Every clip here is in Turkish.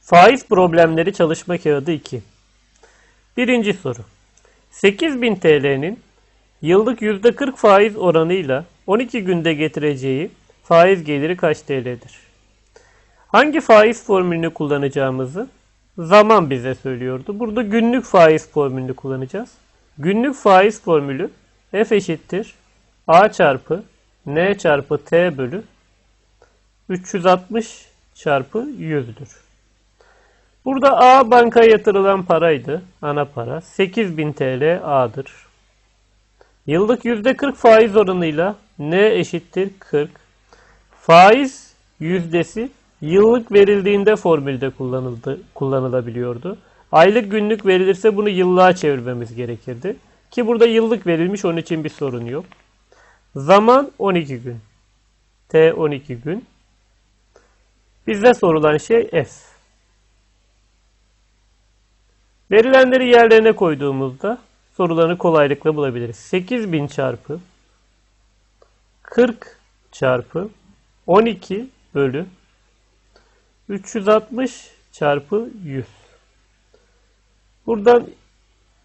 Faiz problemleri çalışma kağıdı 2. Birinci soru. 8000 TL'nin yıllık %40 faiz oranıyla 12 günde getireceği faiz geliri kaç TL'dir? Hangi faiz formülünü kullanacağımızı zaman bize söylüyordu. Burada günlük faiz formülünü kullanacağız. Günlük faiz formülü F eşittir A çarpı N çarpı T bölü 360 çarpı 100'dür. Burada A bankaya yatırılan paraydı. Ana para. 8000 TL A'dır. Yıllık %40 faiz oranıyla N eşittir 40. Faiz yüzdesi yıllık verildiğinde formülde kullanıldı, kullanılabiliyordu. Aylık günlük verilirse bunu yıllığa çevirmemiz gerekirdi. Ki burada yıllık verilmiş onun için bir sorun yok. Zaman 12 gün. T 12 gün. Bize sorulan şey F. Verilenleri yerlerine koyduğumuzda sorularını kolaylıkla bulabiliriz. 8000 çarpı 40 çarpı 12 bölü 360 çarpı 100. Buradan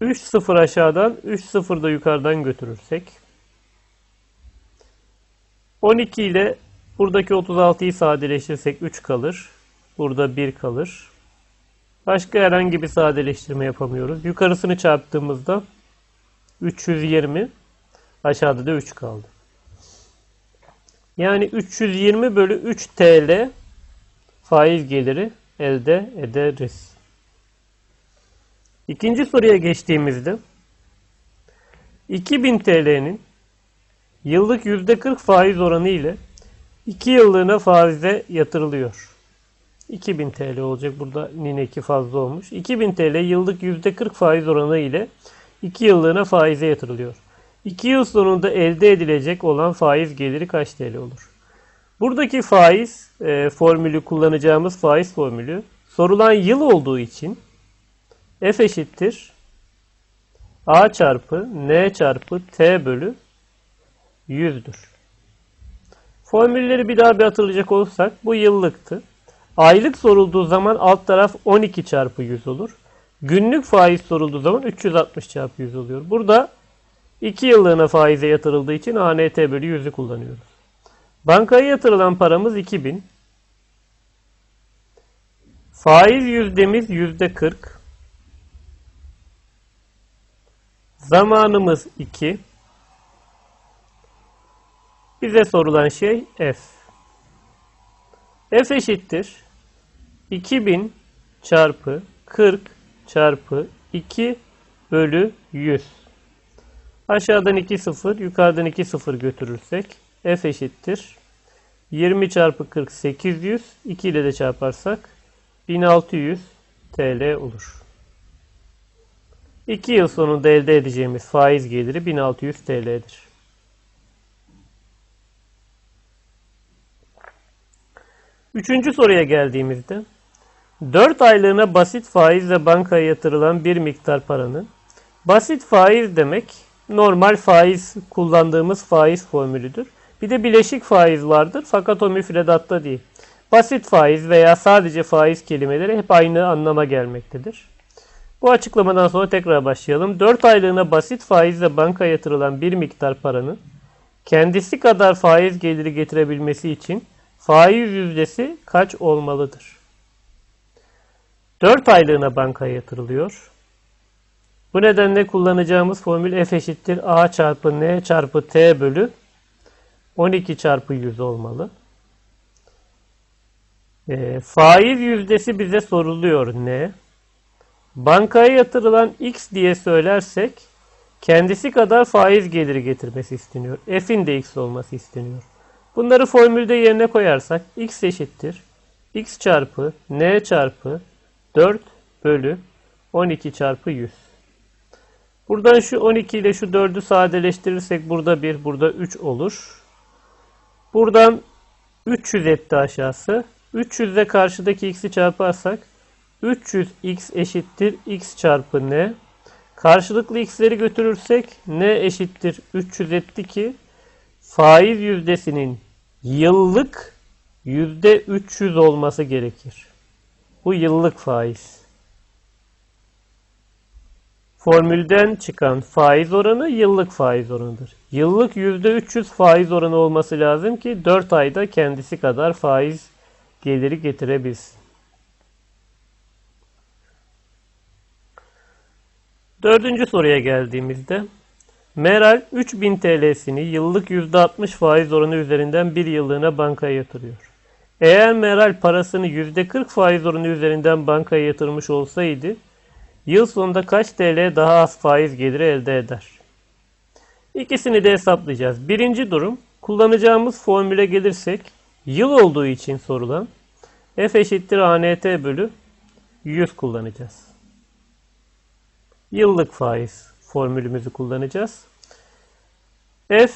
3 sıfır aşağıdan 3 sıfır da yukarıdan götürürsek 12 ile buradaki 36'yı sadeleştirirsek 3 kalır. Burada 1 kalır. Başka herhangi bir sadeleştirme yapamıyoruz. Yukarısını çarptığımızda 320 aşağıda da 3 kaldı. Yani 320 bölü 3 TL faiz geliri elde ederiz. İkinci soruya geçtiğimizde 2000 TL'nin yıllık %40 faiz oranı ile 2 yıllığına faize yatırılıyor. 2000 TL olacak. Burada nine 2 fazla olmuş. 2000 TL yıllık %40 faiz oranı ile 2 yıllığına faize yatırılıyor. 2 yıl sonunda elde edilecek olan faiz geliri kaç TL olur? Buradaki faiz e, formülü kullanacağımız faiz formülü sorulan yıl olduğu için f eşittir a çarpı n çarpı t bölü 100'dür. Formülleri bir daha bir hatırlayacak olursak bu yıllıktı. Aylık sorulduğu zaman alt taraf 12 çarpı 100 olur. Günlük faiz sorulduğu zaman 360 çarpı 100 oluyor. Burada 2 yıllığına faize yatırıldığı için ANT bölü 100'ü kullanıyoruz. Bankaya yatırılan paramız 2000. Faiz yüzdemiz %40. Zamanımız 2. Bize sorulan şey F. F eşittir 2000 çarpı 40 çarpı 2 bölü 100. Aşağıdan 2 sıfır, yukarıdan 2 sıfır götürürsek F eşittir 20 çarpı 40 800, 2 ile de çarparsak 1600 TL olur. 2 yıl sonunda elde edeceğimiz faiz geliri 1600 TL'dir. Üçüncü soruya geldiğimizde 4 aylığına basit faizle bankaya yatırılan bir miktar paranın basit faiz demek normal faiz kullandığımız faiz formülüdür. Bir de bileşik faiz vardır fakat o müfredatta değil. Basit faiz veya sadece faiz kelimeleri hep aynı anlama gelmektedir. Bu açıklamadan sonra tekrar başlayalım. 4 aylığına basit faizle banka yatırılan bir miktar paranın kendisi kadar faiz geliri getirebilmesi için faiz yüzdesi kaç olmalıdır? 4 aylığına bankaya yatırılıyor. Bu nedenle kullanacağımız formül f eşittir a çarpı n çarpı t bölü 12 çarpı 100 olmalı. E, faiz yüzdesi bize soruluyor ne? Bankaya yatırılan x diye söylersek kendisi kadar faiz geliri getirmesi isteniyor. F'in de x olması isteniyor. Bunları formülde yerine koyarsak x eşittir. x çarpı n çarpı 4 bölü 12 çarpı 100. Buradan şu 12 ile şu 4'ü sadeleştirirsek burada 1, burada 3 olur. Buradan 300 etti aşağısı. 300 ile karşıdaki x'i çarparsak 300x eşittir x çarpı n. Karşılıklı x'leri götürürsek n eşittir 300 etti ki faiz yüzdesinin yıllık yüzde 300 olması gerekir. Bu yıllık faiz. Formülden çıkan faiz oranı yıllık faiz oranıdır. Yıllık %300 faiz oranı olması lazım ki 4 ayda kendisi kadar faiz geliri getirebilsin. Dördüncü soruya geldiğimizde Meral 3000 TL'sini yıllık %60 faiz oranı üzerinden bir yıllığına bankaya yatırıyor. Eğer Meral parasını %40 faiz oranı üzerinden bankaya yatırmış olsaydı yıl sonunda kaç TL daha az faiz geliri elde eder? İkisini de hesaplayacağız. Birinci durum kullanacağımız formüle gelirsek yıl olduğu için sorulan f eşittir ANT bölü 100 kullanacağız. Yıllık faiz formülümüzü kullanacağız. F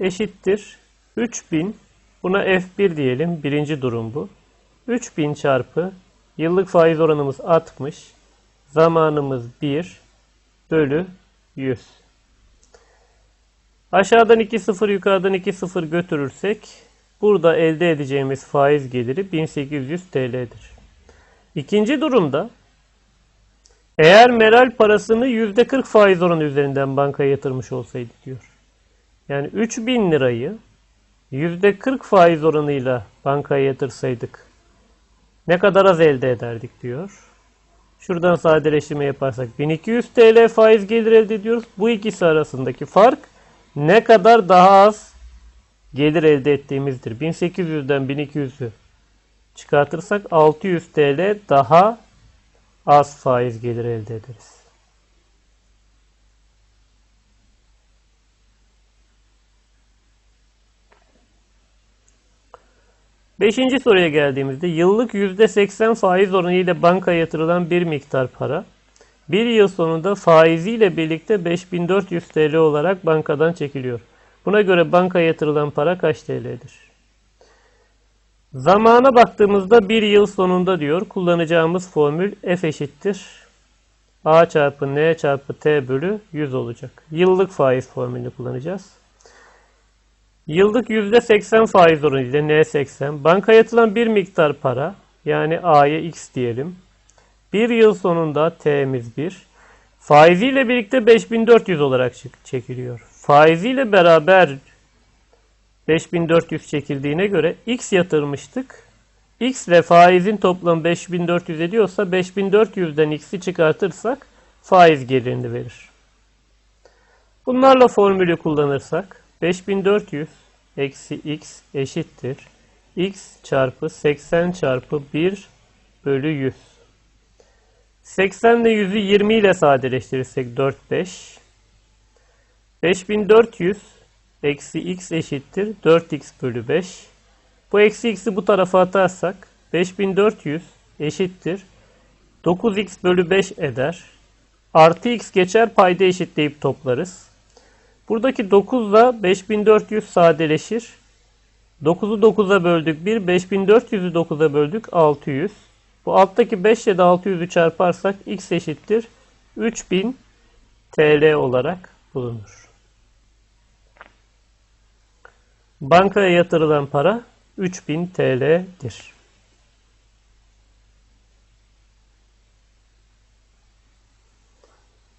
eşittir 3000 buna F1 diyelim. Birinci durum bu. 3000 çarpı yıllık faiz oranımız 60 zamanımız 1 bölü 100. Aşağıdan 2 sıfır yukarıdan 2 sıfır götürürsek burada elde edeceğimiz faiz geliri 1800 TL'dir. İkinci durumda eğer Meral parasını %40 faiz oranı üzerinden bankaya yatırmış olsaydı diyor. Yani 3000 lirayı %40 faiz oranıyla bankaya yatırsaydık ne kadar az elde ederdik diyor. Şuradan sadeleştirme yaparsak 1200 TL faiz gelir elde ediyoruz. Bu ikisi arasındaki fark ne kadar daha az gelir elde ettiğimizdir. 1800'den 1200'ü çıkartırsak 600 TL daha az faiz gelir elde ederiz. Beşinci soruya geldiğimizde yıllık %80 faiz oranıyla bankaya yatırılan bir miktar para bir yıl sonunda faiziyle birlikte 5400 TL olarak bankadan çekiliyor. Buna göre bankaya yatırılan para kaç TL'dir? Zamana baktığımızda bir yıl sonunda diyor kullanacağımız formül f eşittir. a çarpı n çarpı t bölü 100 olacak. Yıllık faiz formülünü kullanacağız. Yıllık %80 faiz oranıyla N80 banka yatılan bir miktar para yani A'ya X diyelim. Bir yıl sonunda T'miz 1. Faiziyle birlikte 5400 olarak çekiliyor. Faiziyle beraber 5400 çekildiğine göre X yatırmıştık. X ile faizin toplamı 5400 ediyorsa 5400'den X'i çıkartırsak faiz gelirini verir. Bunlarla formülü kullanırsak 5400 eksi x eşittir. x çarpı 80 çarpı 1 bölü 100. 80 ile 100'ü 20 ile sadeleştirirsek 4, 5. 5400 eksi x eşittir 4x bölü 5. Bu eksi x'i bu tarafa atarsak 5400 eşittir 9x bölü 5 eder. Artı x geçer payda eşitleyip toplarız. Buradaki 9 ile 5400 sadeleşir. 9'u 9'a böldük 1, 5400'ü 9'a böldük 600. Bu alttaki 5 ile de 600'ü çarparsak x eşittir 3000 TL olarak bulunur. Bankaya yatırılan para 3000 TL'dir.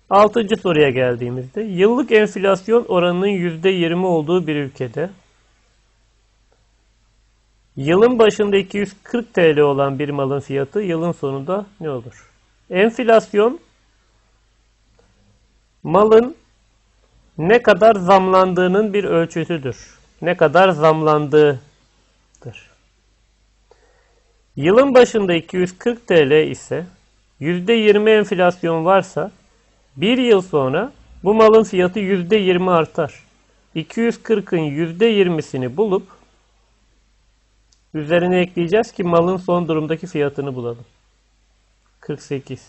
Altıncı soruya geldiğimizde yıllık enflasyon oranının %20 olduğu bir ülkede yılın başında 240 TL olan bir malın fiyatı yılın sonunda ne olur? Enflasyon malın ne kadar zamlandığının bir ölçüsüdür. Ne kadar zamlandığıdır. Yılın başında 240 TL ise %20 enflasyon varsa bir yıl sonra bu malın fiyatı %20 artar. 240'ın %20'sini bulup üzerine ekleyeceğiz ki malın son durumdaki fiyatını bulalım. 48.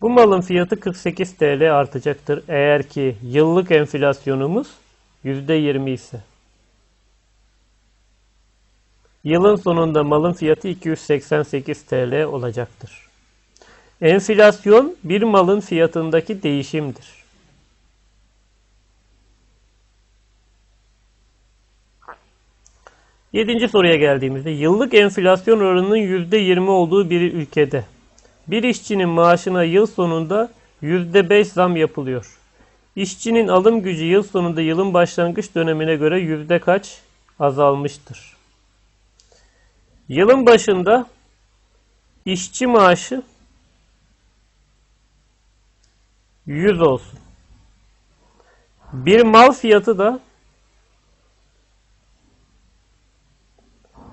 Bu malın fiyatı 48 TL artacaktır eğer ki yıllık enflasyonumuz %20 ise. Yılın sonunda malın fiyatı 288 TL olacaktır. Enflasyon bir malın fiyatındaki değişimdir. Yedinci soruya geldiğimizde yıllık enflasyon oranının %20 olduğu bir ülkede bir işçinin maaşına yıl sonunda %5 zam yapılıyor. İşçinin alım gücü yıl sonunda yılın başlangıç dönemine göre yüzde kaç azalmıştır? Yılın başında işçi maaşı 100 olsun. Bir mal fiyatı da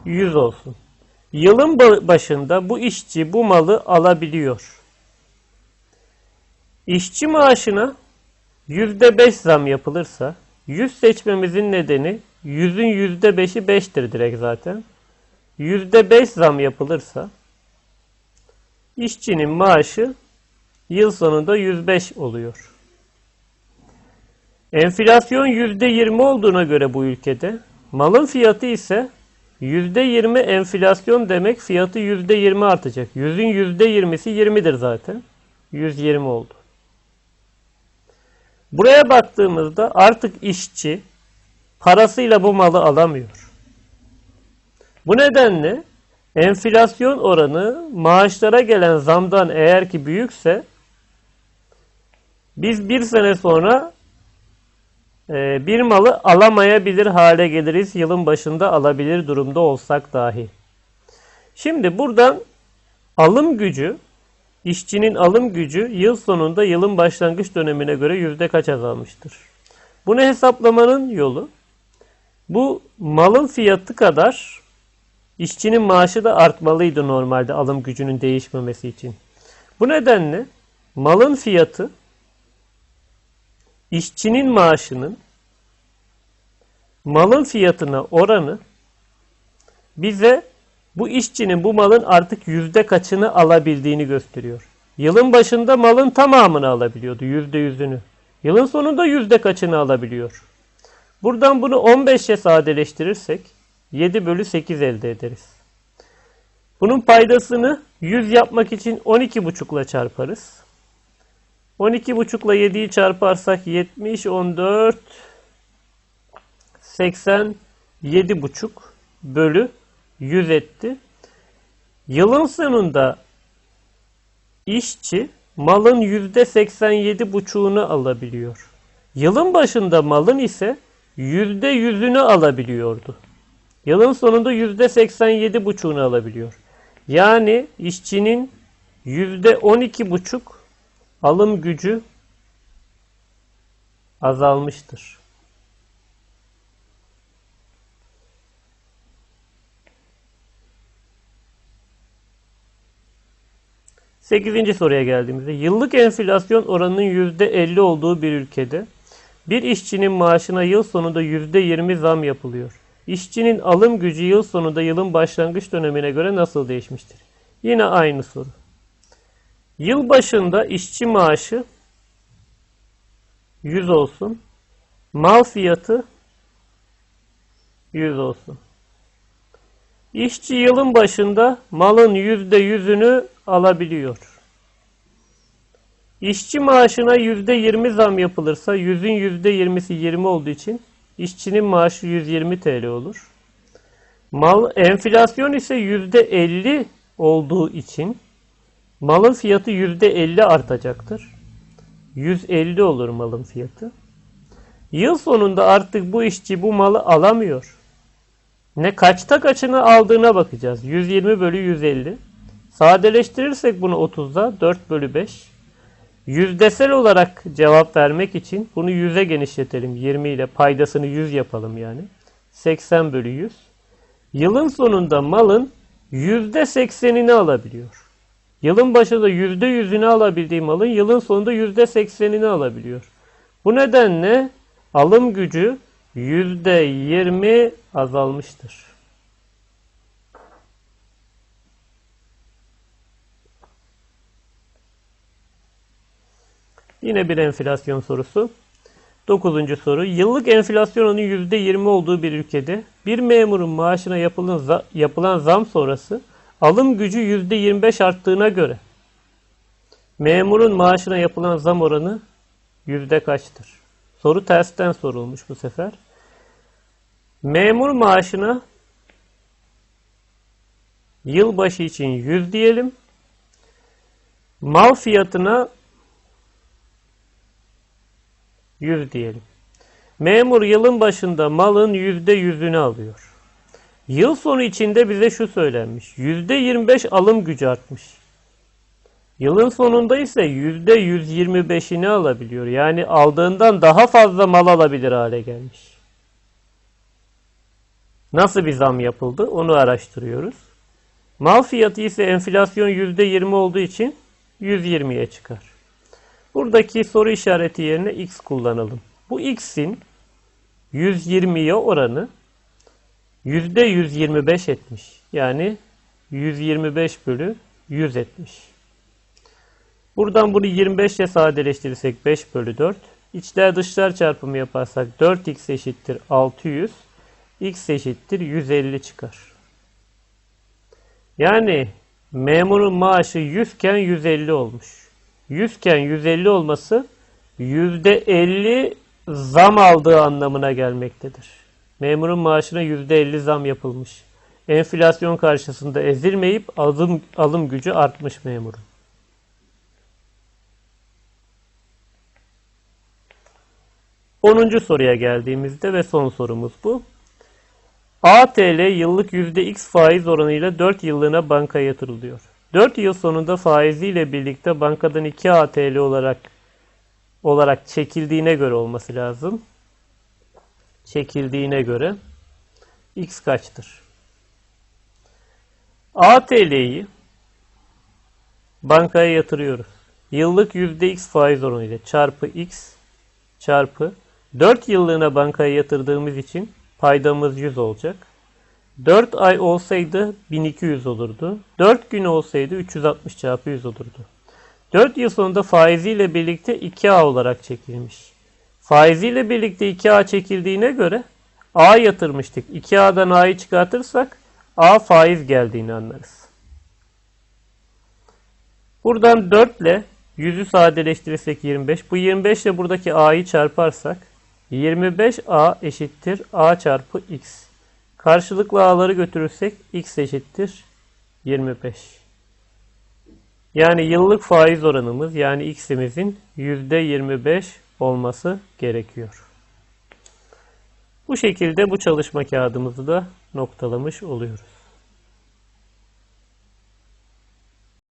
100 olsun. Yılın başında bu işçi bu malı alabiliyor. İşçi maaşına %5 zam yapılırsa 100 seçmemizin nedeni 100'ün %5'i 5'tir direkt zaten. %5 zam yapılırsa işçinin maaşı yıl sonunda 105 oluyor. Enflasyon %20 olduğuna göre bu ülkede malın fiyatı ise %20 enflasyon demek fiyatı %20 artacak. 100'ün %20'si 20'dir zaten. 120 oldu. Buraya baktığımızda artık işçi parasıyla bu malı alamıyor. Bu nedenle enflasyon oranı maaşlara gelen zamdan eğer ki büyükse biz bir sene sonra e, bir malı alamayabilir hale geliriz. Yılın başında alabilir durumda olsak dahi. Şimdi buradan alım gücü, işçinin alım gücü yıl sonunda yılın başlangıç dönemine göre yüzde kaç azalmıştır? Bunu hesaplamanın yolu bu malın fiyatı kadar işçinin maaşı da artmalıydı normalde alım gücünün değişmemesi için. Bu nedenle malın fiyatı işçinin maaşının malın fiyatına oranı bize bu işçinin bu malın artık yüzde kaçını alabildiğini gösteriyor. Yılın başında malın tamamını alabiliyordu, yüzde yüzünü. Yılın sonunda yüzde kaçını alabiliyor. Buradan bunu 15'e sadeleştirirsek 7 bölü 8 elde ederiz. Bunun paydasını 100 yapmak için 12,5 ile çarparız. 12,5 ile 7'yi çarparsak 70, 14, 87,5 bölü 100 etti. Yılın sonunda işçi malın %87,5'unu alabiliyor. Yılın başında malın ise %100'ünü alabiliyordu. Yılın sonunda %87,5'unu alabiliyor. Yani işçinin %12,5 alım gücü azalmıştır. Sekizinci soruya geldiğimizde yıllık enflasyon oranının %50 olduğu bir ülkede bir işçinin maaşına yıl sonunda %20 zam yapılıyor. İşçinin alım gücü yıl sonunda yılın başlangıç dönemine göre nasıl değişmiştir? Yine aynı soru. Yıl başında işçi maaşı 100 olsun. Mal fiyatı 100 olsun. İşçi yılın başında malın %100'ünü alabiliyor. İşçi maaşına %20 zam yapılırsa yüzün %20'si 20 olduğu için işçinin maaşı 120 TL olur. Mal enflasyon ise %50 olduğu için malın fiyatı %50 artacaktır. 150 olur malın fiyatı. Yıl sonunda artık bu işçi bu malı alamıyor. Ne kaçta kaçını aldığına bakacağız. 120 bölü 150. Sadeleştirirsek bunu 30'da 4 bölü 5. Yüzdesel olarak cevap vermek için bunu 100'e genişletelim. 20 ile paydasını 100 yapalım yani. 80 bölü 100. Yılın sonunda malın %80'ini alabiliyor. Yılın başında %100'ünü alabildiği malın yılın sonunda %80'ini alabiliyor. Bu nedenle alım gücü %20 azalmıştır. Yine bir enflasyon sorusu. Dokuzuncu soru. Yıllık enflasyonun %20 olduğu bir ülkede bir memurun maaşına yapılan, yapılan zam sonrası alım gücü %25 arttığına göre memurun maaşına yapılan zam oranı yüzde kaçtır? Soru tersten sorulmuş bu sefer. Memur maaşına Yılbaşı için 100 diyelim. Mal fiyatına 100 diyelim. Memur yılın başında malın %100'ünü alıyor. Yıl sonu içinde bize şu söylenmiş. %25 alım gücü artmış. Yılın sonunda ise %125'ini alabiliyor. Yani aldığından daha fazla mal alabilir hale gelmiş. Nasıl bir zam yapıldı onu araştırıyoruz. Mal fiyatı ise enflasyon %20 olduğu için 120'ye çıkar. Buradaki soru işareti yerine x kullanalım. Bu x'in 120'ye oranı %125 etmiş. Yani 125 bölü 100 etmiş. Buradan bunu 25 ile sadeleştirirsek 5 bölü 4. İçler dışlar çarpımı yaparsak 4x eşittir 600. x eşittir 150 çıkar. Yani memurun maaşı 100 iken 150 olmuş. 100 iken 150 olması %50 zam aldığı anlamına gelmektedir. Memurun maaşına %50 zam yapılmış. Enflasyon karşısında ezilmeyip alım, alım gücü artmış memurun. 10. soruya geldiğimizde ve son sorumuz bu. ATL yıllık %X faiz oranıyla 4 yıllığına bankaya yatırılıyor. 4 yıl sonunda faiziyle birlikte bankadan 2 ATL olarak olarak çekildiğine göre olması lazım. Çekildiğine göre X kaçtır? ATL'yi bankaya yatırıyoruz. Yıllık %X faiz oranıyla çarpı X çarpı 4 yıllığına bankaya yatırdığımız için paydamız 100 olacak. 4 ay olsaydı 1200 olurdu. 4 gün olsaydı 360 çarpı 100 olurdu. 4 yıl sonunda faiziyle birlikte 2A olarak çekilmiş. Faiziyle birlikte 2A çekildiğine göre A yatırmıştık. 2A'dan A'yı çıkartırsak A faiz geldiğini anlarız. Buradan 4 ile 100'ü sadeleştirirsek 25. Bu 25 ile buradaki A'yı çarparsak 25A eşittir A çarpı X. Karşılıklı A'ları götürürsek X eşittir 25. Yani yıllık faiz oranımız yani X'imizin %25 olması gerekiyor. Bu şekilde bu çalışma kağıdımızı da noktalamış oluyoruz.